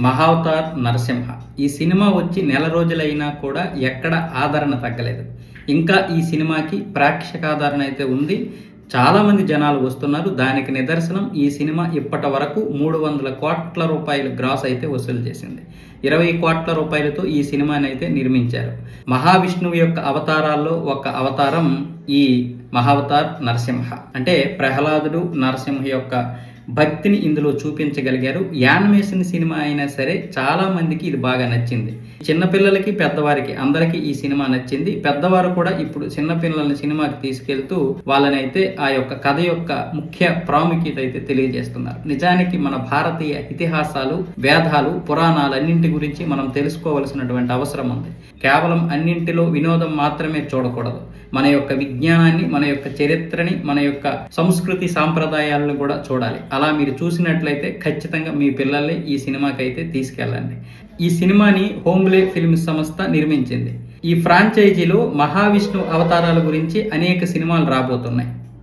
మహావతార్ నరసింహ. ఈ సినిమా వచ్చి నెల రోజులైనా కూడా ఎక్కడ ఆదరణ తగ్గలేదు. ఇంకా ఈ సినిమాకి ప్రేక్షకాదరణ అయితే ఉంది. చాలామంది జనాలు వస్తున్నారు. దానికి నిదర్శనం ఈ సినిమా ఇప్పటి వరకు మూడు వందల కోట్ల రూపాయలు గ్రాస్ అయితే వసూలు చేసింది. ఇరవై కోట్ల రూపాయలతో ఈ సినిమాని అయితే నిర్మించారు. మహావిష్ణువు యొక్క అవతారాల్లో ఒక అవతారం ఈ మహావతార్ నరసింహ. అంటే ప్రహ్లాదుడు నరసింహ యొక్క భక్తిని ఇందులో చూపించగలిగారు. యానిమేషన్ సినిమా అయినా సరే చాలా మందికి ఇది బాగా నచ్చింది. చిన్నపిల్లలకి పెద్దవారికి అందరికీ ఈ సినిమా నచ్చింది. పెద్దవారు కూడా ఇప్పుడు చిన్నపిల్లల్ని సినిమాకి తీసుకెళ్తూ వాళ్ళని అయితే ఆ యొక్క కథ యొక్క ముఖ్య ప్రాముఖ్యత అయితే తెలియజేస్తున్నారు. నిజానికి మన భారతీయ ఇతిహాసాలు వేదాలు పురాణాలు అన్నింటి గురించి మనం తెలుసుకోవలసినటువంటి అవసరం ఉంది. కేవలం అన్నింటిలో వినోదం మాత్రమే చూడకూడదు. మన యొక్క విజ్ఞానాన్ని మన యొక్క చరిత్రని మన యొక్క సంస్కృతి సాంప్రదాయాలను కూడా చూడాలి. అలా మీరు చూసినట్లయితే ఖచ్చితంగా మీ పిల్లల్ని ఈ సినిమాకైతే తీసుకెళ్ళండి. ఈ సినిమాని హోమ్లే ఫిల్మ్ సంస్థ నిర్మించింది. ఈ ఫ్రాంచైజీలో మహావిష్ణు అవతారాల గురించి అనేక సినిమాలు రాబోతున్నాయి.